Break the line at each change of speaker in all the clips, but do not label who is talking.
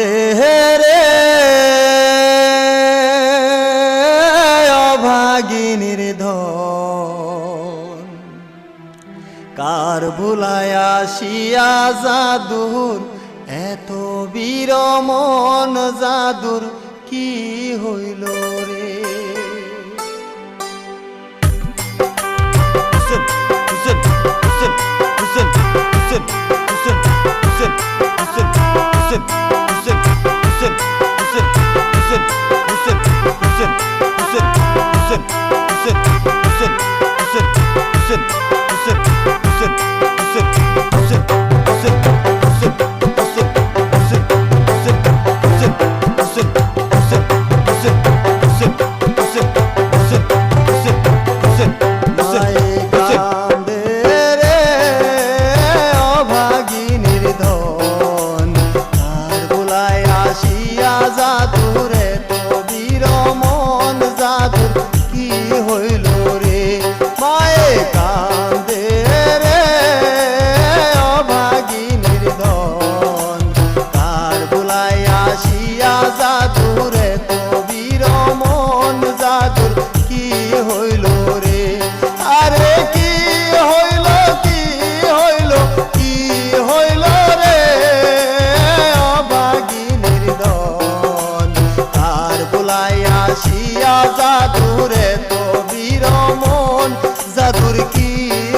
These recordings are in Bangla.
দেহেরে অভাগিনীর কার ভুলায় শিয়া জাদুর? এত বিরমন জাদুর কি হইল রে? The turkey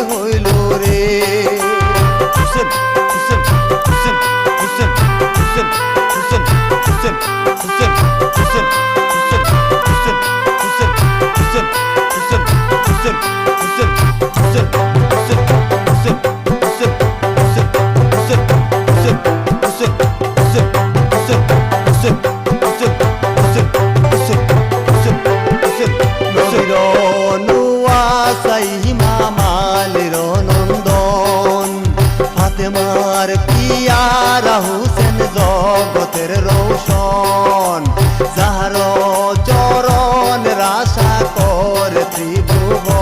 মনের রোশন যাহার চরণ রাশা কর ত্রিভুবন।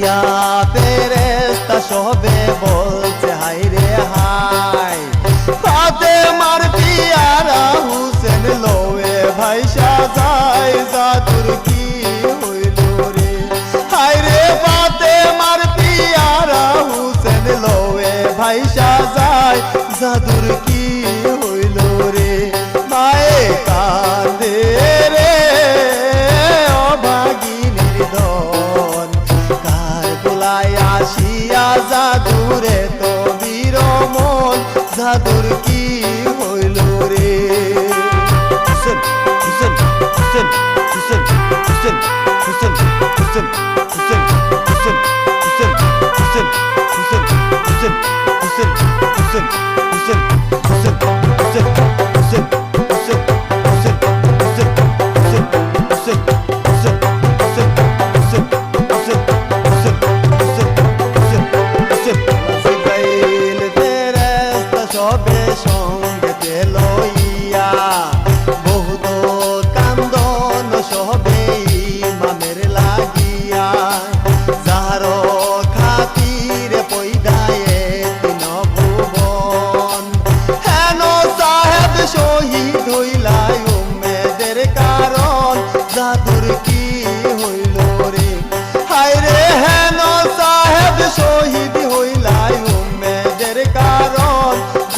দিয়া ফেরেস্তা সবে বলছে হাই রে হাই তাতে মার পিয়ারা হুসেন লোয়ে ভাই সাজাই জাদুর কি হইল রে? হাই রে পাতে মার পিয়ারা হুসেন লোয়ে ভাই সাজাই জাদুর কি বাহাদুর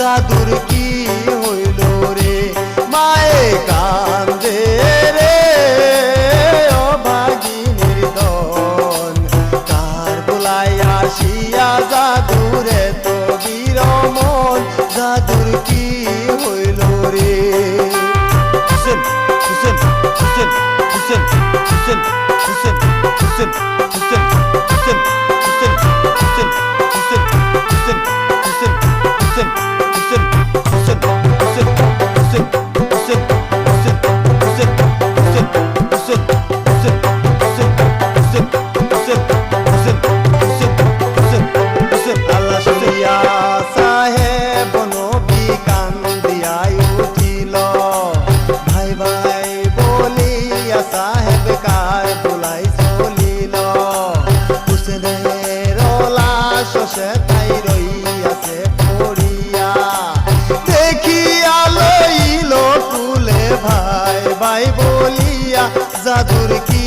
জাদুর কি হইল রে? মায়ে কান্দে রে। অভাগিনীর দল কার বুলাই আসিয়া জাদুরে তো বিরমন? জাদুর কি হইল রে? হুসেন হুসেন আকাশে তাই রইয়াছে পড়িয়া। দেখিয়া লইল কুলে ভাই ভাই বলিয়া জাদুর কি